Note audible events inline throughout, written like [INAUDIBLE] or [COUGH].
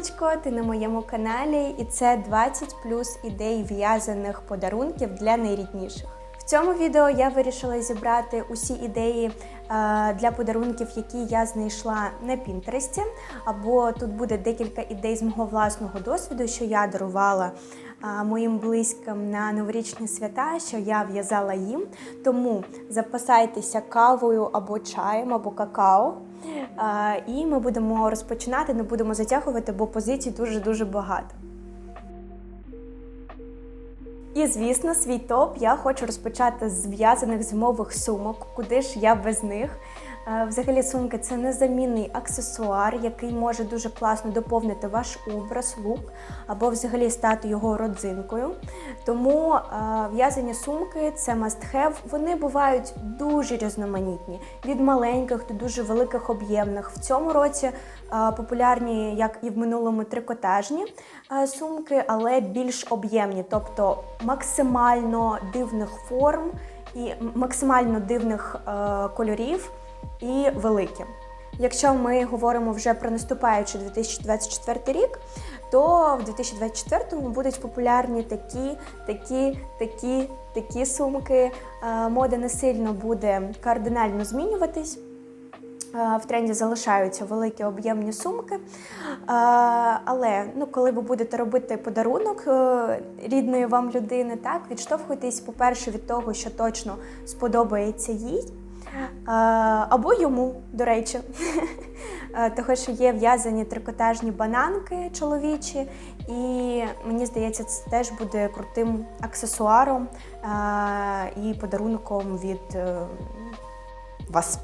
Сонечко, ти на моєму каналі, і це 20 плюс ідей в'язаних подарунків для найрідніших. В цьому відео я вирішила зібрати усі ідеї е, для подарунків, які я знайшла на Пінтересті. Або тут буде декілька ідей з мого власного досвіду, що я дарувала е, моїм близьким на новорічні свята, що я в'язала їм. Тому запасайтеся кавою або чаєм, або какао. І ми будемо розпочинати, не будемо затягувати, бо позицій дуже-дуже багато. І, звісно, свій топ я хочу розпочати з в'язаних зимових сумок. Куди ж я без них? Е, Взагалі, сумки це незамінний аксесуар, який може дуже класно доповнити ваш образ, лук або взагалі стати його родзинкою. Тому е, в'язані сумки це must have. Вони бувають дуже різноманітні, від маленьких до дуже великих об'ємних. В цьому році е, популярні, як і в минулому, трикотажні сумки, але більш об'ємні, тобто максимально дивних форм і максимально дивних кольорів і великі. Якщо ми говоримо вже про наступаючий 2024 рік, то в 2024-му будуть популярні такі, такі, такі, такі сумки. Е, Мода не сильно буде кардинально змінюватись. Е, В тренді залишаються великі об'ємні сумки. Е, Але ну, коли ви будете робити подарунок рідної вам людини, так, відштовхуйтесь, по-перше, від того, що точно сподобається їй. Або йому, до речі. [LAUGHS] Того, що є в'язані трикотажні бананки чоловічі, і мені здається, це теж буде крутим аксесуаром і подарунком від е, вас.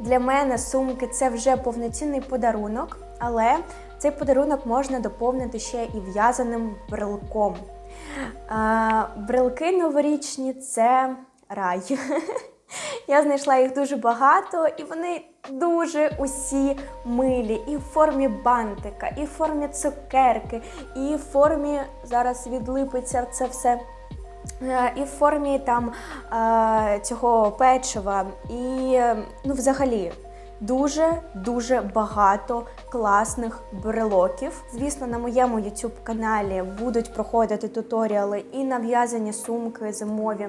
Для мене сумки це вже повноцінний подарунок, але цей подарунок можна доповнити ще і в'язаним брелком. Брелки новорічні це рай. [LAUGHS] Я знайшла їх дуже багато, і вони дуже усі милі. І в формі бантика, і в формі цукерки, і в формі зараз відлипиться це все. Е, І в формі там е, цього печива, і ну, взагалі дуже дуже багато класних брелоків. Звісно, на моєму youtube каналі будуть проходити туторіали і на в'язані сумки зимові.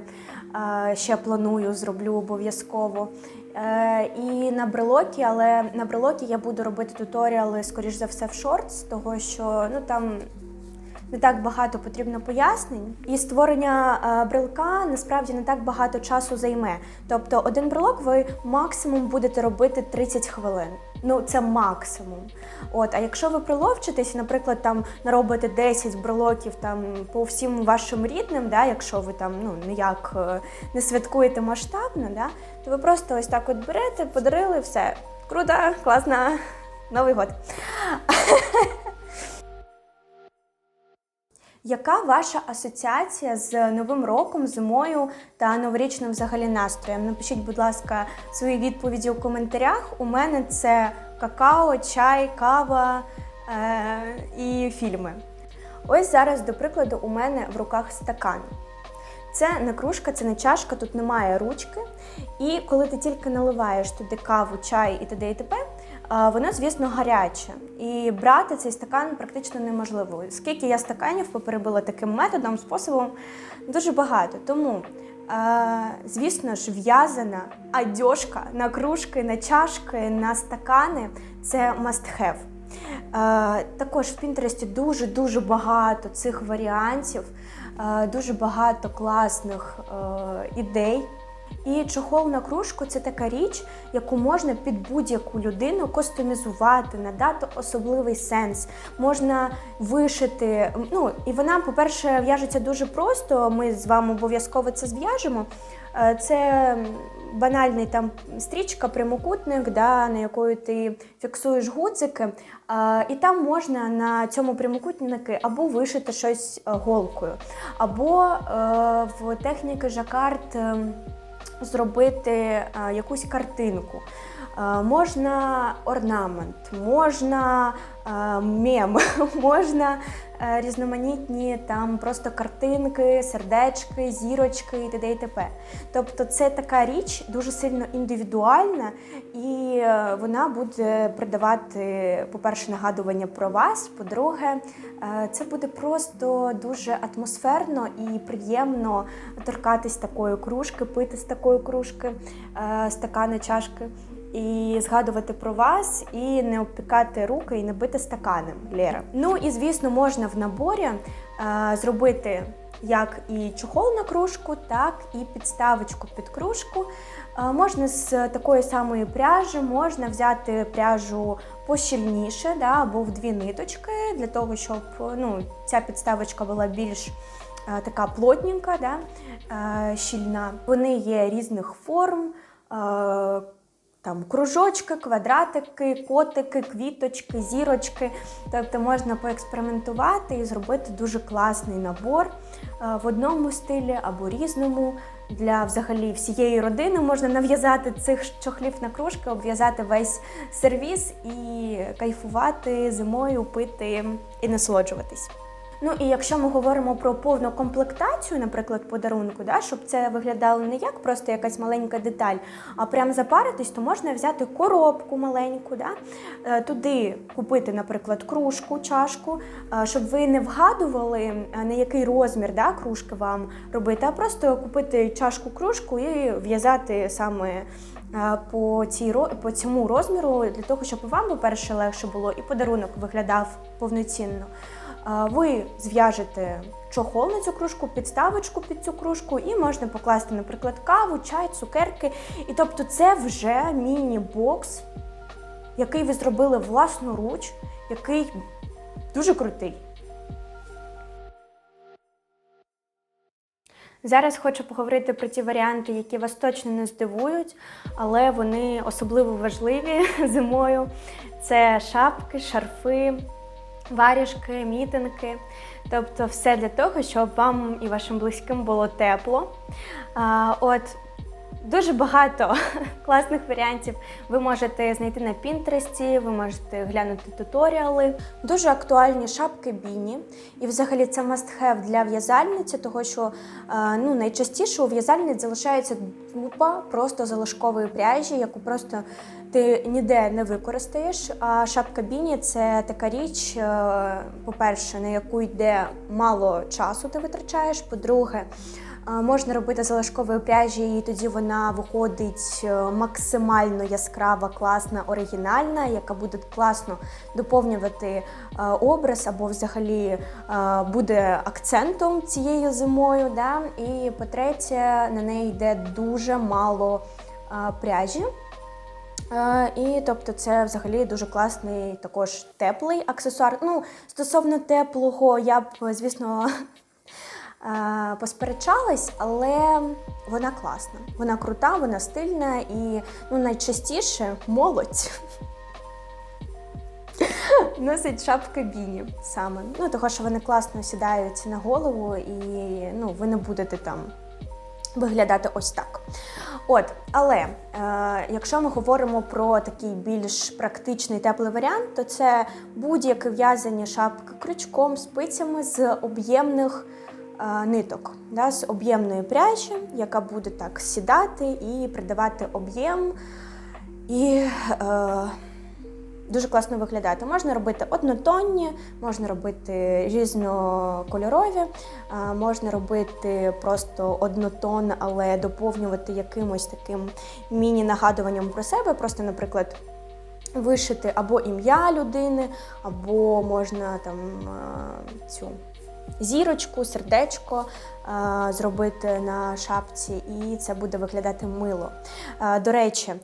Е, Ще планую, зроблю обов'язково. Е, І на брелокі, але на брелокі я буду робити туторіали, скоріш за все, в шортс, того що ну там не так багато потрібно пояснень, і створення е, брелка насправді не так багато часу займе. Тобто, один брелок ви максимум будете робити 30 хвилин. Ну, це максимум. От, а якщо ви приловчитесь, наприклад, там наробите 10 брелоків там по всім вашим рідним, да, якщо ви там ну ніяк е, не святкуєте масштабно, да, то ви просто ось так от берете, подарили, все круто, класно, Новий год. [LAUGHS] Яка ваша асоціація з новим роком, зимою та новорічним взагалі настроєм? Напишіть, будь ласка, свої відповіді у коментарях. У мене це какао, чай, кава е- і фільми. Ось зараз, до прикладу, у мене в руках стакан. Це не кружка, це не чашка, тут немає ручки. І коли ти тільки наливаєш туди каву, чай і т.д. і т.п., воно, звісно, гаряче. І брати цей стакан практично неможливо. Скільки я стаканів поперебила таким методом, способом, дуже багато. Тому, звісно ж, в'язана одежка на кружки, на чашки, на стакани це must have. Також в Пінтересті дуже-дуже багато цих варіантів, дуже багато класних ідей. І чохол на кружку це така річ, яку можна під будь-яку людину костюмізувати, надати особливий сенс. Можна вишити. Ну і вона, по-перше, в'яжеться дуже просто. Ми з вами обов'язково це зв'яжемо. Е, Це банальний там стрічка, прямокутник, да, на якою ти фіксуєш гудзики. Е, І там можна на цьому прямокутнику або вишити щось е, голкою, або в техніки жакард. Зробити е, якусь картинку. Е, Можна орнамент, можна е, мем, [LAUGHS] можна різноманітні там просто картинки, сердечки, зірочки і т.д. і т.п. Тобто це така річ дуже сильно індивідуальна, і е, вона буде придавати, по-перше, нагадування про вас. По-друге, е, це буде просто дуже атмосферно і приємно торкатись такої кружки, пити з такої кружки, е, стакани, чашки. І згадувати про вас, і не обпікати руки, і не бити стаканем, Лєра. Ну і звісно, можна в наборі е, зробити як і чохол на кружку, так і підставочку під кружку. Е, можна з такої самої пряжі, можна взяти пряжу пощільніше, да, або в дві ниточки, для того, щоб ну, ця підставочка була більш е, така плотненька, да, е, щільна. Вони є різних форм. Там кружочки, квадратики, котики, квіточки, зірочки. Тобто можна поекспериментувати і зробити дуже класний набор е, в одному стилі або різному. Для взагалі всієї родини можна нав'язати цих чохлів на кружки, обв'язати весь сервіс і кайфувати зимою, пити і насолоджуватись. Ну і якщо ми говоримо про повну комплектацію, наприклад, подарунку, да, щоб це виглядало не як просто якась маленька деталь, а прям запаритись, то можна взяти коробку маленьку, да, е, туди купити, наприклад, кружку, чашку, е, щоб ви не вгадували, е, на який розмір да, кружки вам робити, а просто купити чашку кружку і в'язати саме. По, цій, по цьому розміру для того, щоб вам, по-перше, легше було, і подарунок виглядав повноцінно. Ви зв'яжете чохол на цю кружку, підставочку під цю кружку, і можна покласти, наприклад, каву, чай, цукерки. І тобто це вже міні-бокс, який ви зробили власноруч, який дуже крутий. Зараз хочу поговорити про ті варіанти, які вас точно не здивують, але вони особливо важливі [LAUGHS] зимою. Це шапки, шарфи, варіжки, мітинки. Тобто все для того, щоб вам і вашим близьким було тепло. От Дуже багато [LAUGHS] класних варіантів ви можете знайти на Пінтересті, ви можете глянути туторіали. Дуже актуальні шапки біні. І взагалі це must-have для в'язальниці, того що е, ну, найчастіше у в'язальниць залишається купа просто залишкової пряжі, яку просто ти ніде не використаєш. А шапка біні це така річ, е, по-перше, на яку йде мало часу ти витрачаєш. По-друге, Можна робити залишкової пряжі, і тоді вона виходить е, максимально яскрава, класна, оригінальна, яка буде класно доповнювати е, образ або взагалі е, буде акцентом цією зимою. Да? І по-третє, на неї йде дуже мало пряжі. І тобто це взагалі дуже класний, також теплий аксесуар. Ну, стосовно теплого, я б, звісно, е, посперечалась, але вона класна. Вона крута, вона стильна і ну, найчастіше молодь. [LAUGHS] Носить шапки біні саме. Ну, того, що вони класно сідають на голову, і ну, ви не будете там виглядати ось так. От, але е, якщо ми говоримо про такий більш практичний теплий варіант, то це будь-яке в'язані шапки крючком, спицями з об'ємних ниток, да, з об'ємної пряжі, яка буде так сідати і придавати об'єм. І е, дуже класно виглядати. Можна робити однотонні, можна робити різнокольорові, а, можна робити просто однотон, але доповнювати якимось таким міні-нагадуванням про себе. Просто, наприклад, вишити або ім'я людини, або можна там а, цю. Зірочку, сердечко зробити на шапці, і це буде виглядати мило. До речі, е,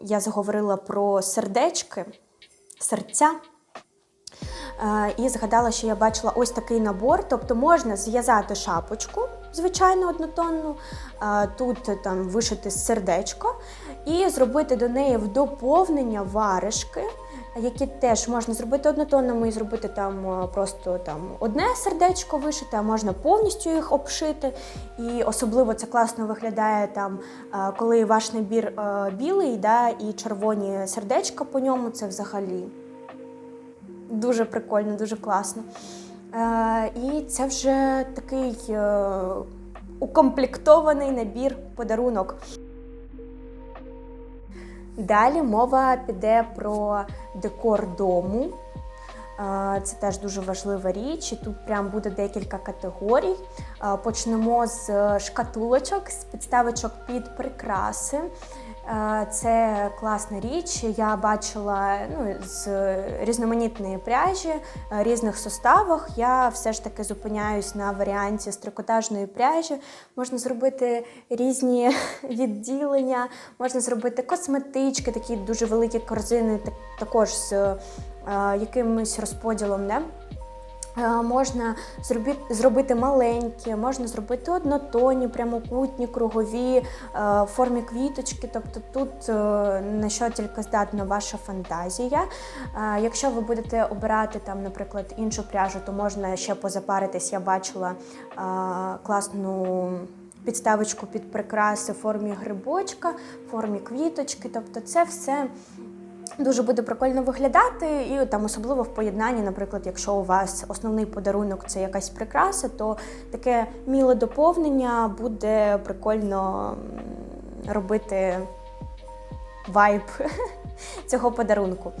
я заговорила про сердечки, серця. Е, І згадала, що я бачила ось такий набор. Тобто можна зв'язати шапочку, звичайно, однотонну, е, тут там вишити сердечко, і зробити до неї в доповнення варежки, які теж можна зробити однотонними і зробити там е, просто там одне сердечко вишити, а можна повністю їх обшити. І особливо це класно виглядає там, е, коли ваш набір е, білий, да, і червоні сердечка по ньому це взагалі Дуже прикольно, дуже класно. І це вже такий укомплектований набір подарунок. Далі мова піде про декор дому. Це теж дуже важлива річ. І тут прям буде декілька категорій. Почнемо з шкатулочок, з підставочок під прикраси. Е, Це класна річ. Я бачила ну, з різноманітної пряжі, е, різних составах. Я все ж таки зупиняюсь на варіанті з трикотажної пряжі. Можна зробити різні [LAUGHS] відділення, можна зробити косметички, такі дуже великі корзини, так- також з е, якимось розподілом. Не? Е, Можна зробити, маленькі, можна зробити однотонні, прямокутні, кругові е, в формі квіточки. Тобто тут е, на що тільки здатна ваша фантазія. Якщо ви будете обирати там, наприклад, іншу пряжу, то можна ще позапаритись. Я бачила класну. Підставочку під прикраси в формі грибочка, в формі квіточки. Тобто це все Дуже буде прикольно виглядати, і там особливо в поєднанні, наприклад, якщо у вас основний подарунок це якась прикраса, то таке міле доповнення буде прикольно робити вайб [LAUGHS] цього подарунку.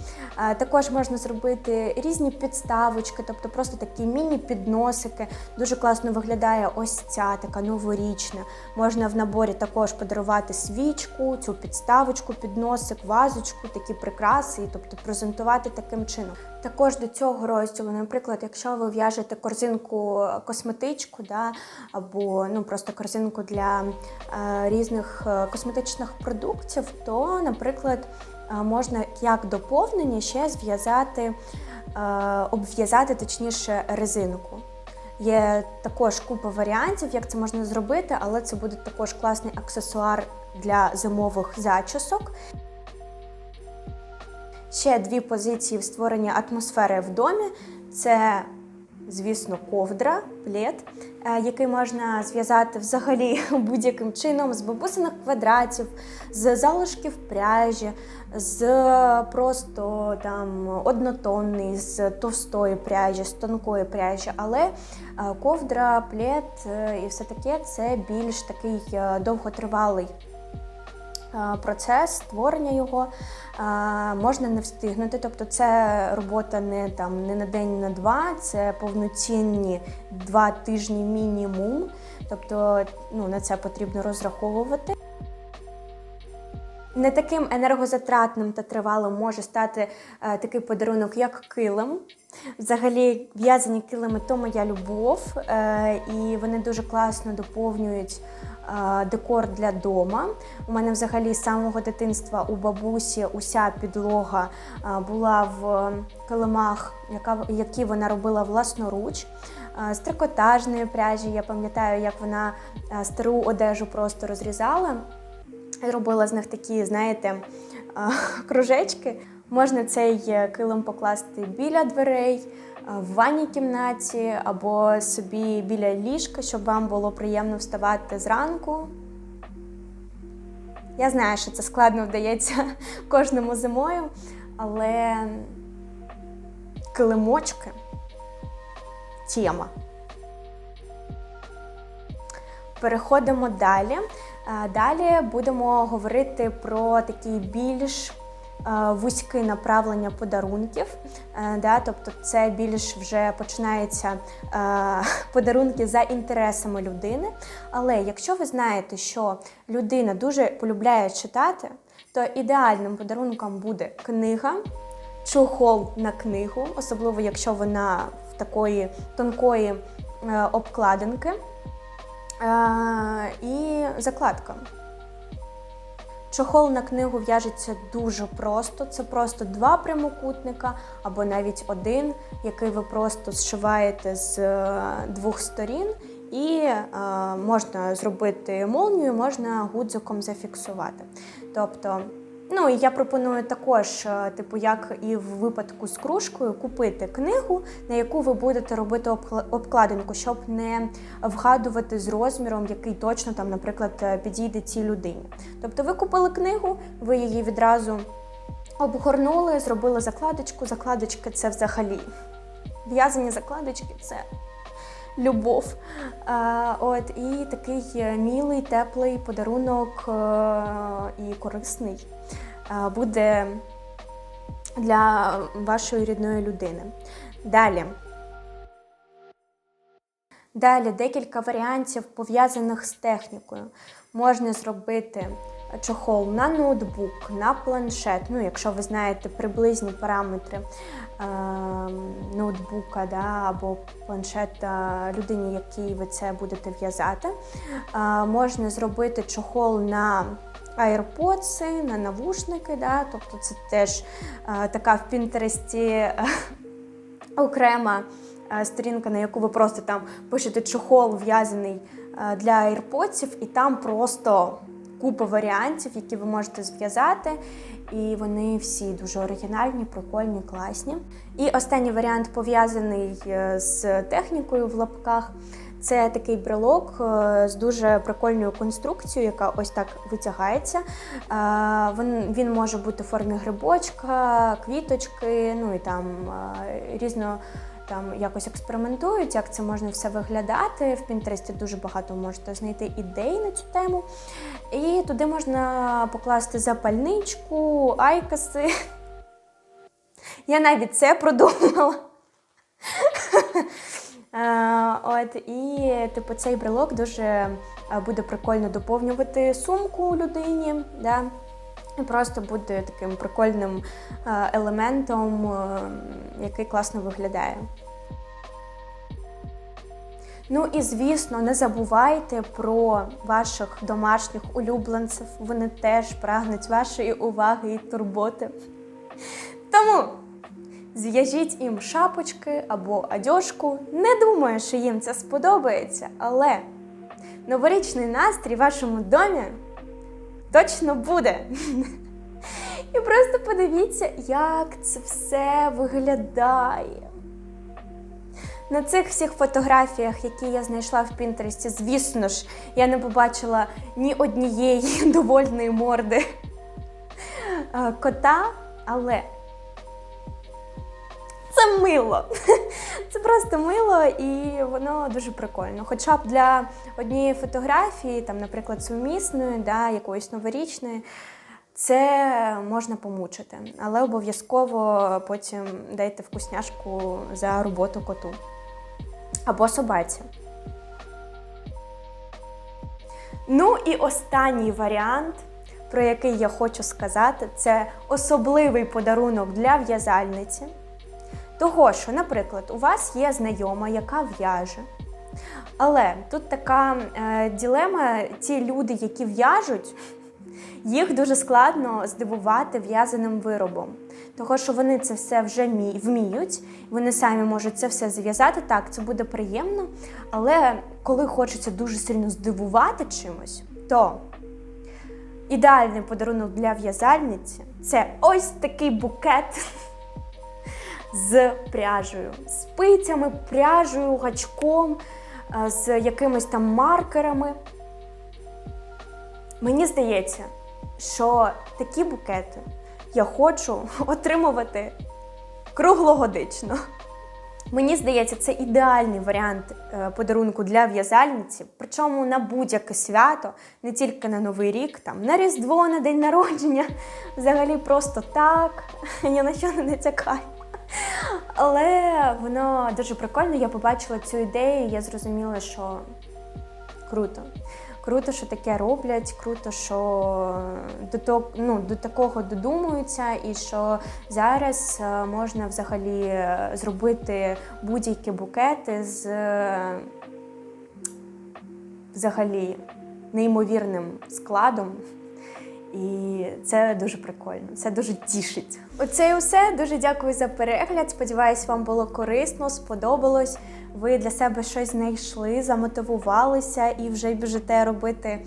Також можна зробити різні підставочки, тобто просто такі міні-підносики. Дуже класно виглядає ось ця така новорічна. Можна в наборі також подарувати свічку, цю підставочку, підносик, вазочку, такі прикраси, тобто презентувати таким чином. Також до цього розділу, наприклад, якщо ви в'яжете корзинку косметичку, да, або ну просто корзинку для е, різних е, косметичних продуктів, то, наприклад, можна як доповнення ще зв'язати, е, обв'язати точніше резинку. Є також купа варіантів, як це можна зробити, але це буде також класний аксесуар для зимових зачісок. Ще дві позиції в створенні атмосфери в домі це, звісно, ковдра, плед, е, який можна зв'язати взагалі [LAUGHS] будь-яким чином з бабусиних квадратів, з залишків пряжі, з просто там однотонний, з товстої пряжі, з тонкої пряжі. Але е, ковдра, плед е, і все таке це більш такий довготривалий процес створення його е, можна не встигнути. Тобто це робота не там не на день, на два, це повноцінні два тижні мінімум. Тобто ну, на це потрібно розраховувати. Не таким енергозатратним та тривалим може стати е, такий подарунок, як килим. Взагалі, в'язані килими то моя любов, е, і вони дуже класно доповнюють е, декор для дома. У мене взагалі з самого дитинства у бабусі уся підлога е, була в килимах, які вона робила власноруч. Е, З трикотажної пряжі я пам'ятаю, як вона е, стару одежу просто розрізала. Робила з них такі, знаєте, [LAUGHS] кружечки. Можна цей е, килим покласти біля дверей, в ванній кімнаті або собі біля ліжка, щоб вам було приємно вставати зранку. Я знаю, що це складно вдається [LAUGHS] кожному зимою, але килимочки тема. Переходимо далі. Е, Далі будемо говорити про такі більш е, вузькі направлення подарунків. Е, Да, тобто це більш вже починається е, [LAUGHS] подарунки за інтересами людини. Але якщо ви знаєте, що людина дуже полюбляє читати, то ідеальним подарунком буде книга, чохол на книгу, особливо якщо вона в такої тонкої обкладинки. І закладка. Чохол на книгу в'яжеться дуже просто. Це просто два прямокутника або навіть один, який ви просто зшиваєте з е, двох сторін, і е, можна зробити молнію, можна гудзиком зафіксувати. Тобто, ну і я пропоную також, е, типу, як і в випадку з кружкою, купити книгу, на яку ви будете робити обкладинку, щоб не вгадувати з розміром, який точно там, наприклад, е, підійде цій людині. Тобто, ви купили книгу, ви її відразу Обгорнули, зробили закладочку. Закладочки це взагалі. В'язані закладочки це любов. Е, От і такий е, мілий, теплий подарунок е, і корисний буде для вашої рідної людини. Далі. Далі декілька варіантів пов'язаних з технікою. Можна зробити чохол на ноутбук, на планшет. Ну, якщо ви знаєте приблизні параметри е, ноутбука да, або планшета людині, якій ви це будете в'язати. Е, можна зробити чохол на AirPods, на навушники. Да, тобто це теж е, така в Пінтересті е, окрема е, сторінка, на яку ви просто там пишете чохол в'язаний е, для AirPods, і там просто купа варіантів, які ви можете зв'язати. І вони всі дуже оригінальні, прикольні, класні. І останній варіант пов'язаний е, з технікою в лапках. Це такий брелок е, з дуже прикольною конструкцією, яка ось так витягається. Е, Він, може бути в формі грибочка, квіточки, ну і там різно там якось експериментують, як це можна все виглядати. В Пінтересті дуже багато можете знайти ідей на цю тему. І туди можна покласти запальничку, айкоси. Я навіть це продумала. Е, От і типу цей брелок дуже е, буде прикольно доповнювати сумку людині. Да? І просто буде таким прикольним е, елементом, е, який класно виглядає. Ну і звісно, не забувайте про ваших домашніх улюбленців. Вони теж прагнуть вашої уваги і турботи. Тому зв'яжіть їм шапочки або одежку. Не думаю, що їм це сподобається, але новорічний настрій в вашому домі точно буде. [LAUGHS] І просто подивіться, як це все виглядає. На цих всіх фотографіях, які я знайшла в Пінтересті, звісно ж, я не побачила ні однієї [LAUGHS] довольної морди е, кота, але це мило. [LAUGHS] Це просто мило і воно дуже прикольно. Хоча б для однієї фотографії, там, наприклад, сумісної, да, якоїсь новорічної, це можна помучити. Але обов'язково потім дайте вкусняшку за роботу коту або собаці. Ну і останній варіант, про який я хочу сказати, це особливий подарунок для в'язальниці. Того, що, наприклад, у вас є знайома, яка в'яже. Але тут така е, ділема: ті люди, які в'яжуть, їх дуже складно здивувати в'язаним виробом. Того, що вони це все вже вміють, вони самі можуть це все зв'язати. Так, це буде приємно. Але коли хочеться дуже сильно здивувати чимось, то ідеальний подарунок для в'язальниці це ось такий букет з пряжею, спицями, пряжею, гачком, е, з якимись там маркерами. Мені здається, що такі букети я хочу [LAUGHS] отримувати круглогодично. Мені здається, це ідеальний варіант е, подарунку для в'язальниці, причому на будь-яке свято, не тільки на Новий рік, там на Різдво, на день народження, взагалі просто так, [LAUGHS] ні на що не натякаю. Але воно дуже прикольно. Я побачила цю ідею, і я зрозуміла, що круто. Круто, що таке роблять, круто, що до того, ну, до такого додумуються, і що зараз е, можна взагалі е, зробити будь-які букети з е, взагалі неймовірним складом. І це дуже прикольно, це дуже тішить. Оце і все. Дуже дякую за перегляд. Сподіваюсь, вам було корисно, сподобалось. Ви для себе щось знайшли, замотивувалися і вже біжите робити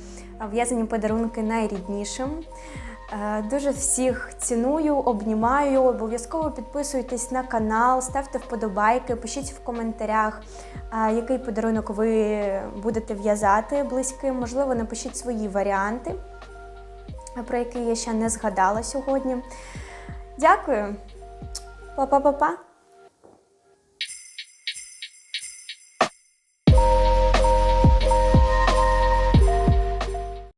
в'язані подарунки найріднішим. Е, Дуже всіх ціную, обнімаю. Обов'язково підписуйтесь на канал, ставте вподобайки, пишіть в коментарях, е, який подарунок ви будете в'язати близьким. Можливо, напишіть свої варіанти про який я ще не згадала сьогодні. Дякую. Па-па-па-па.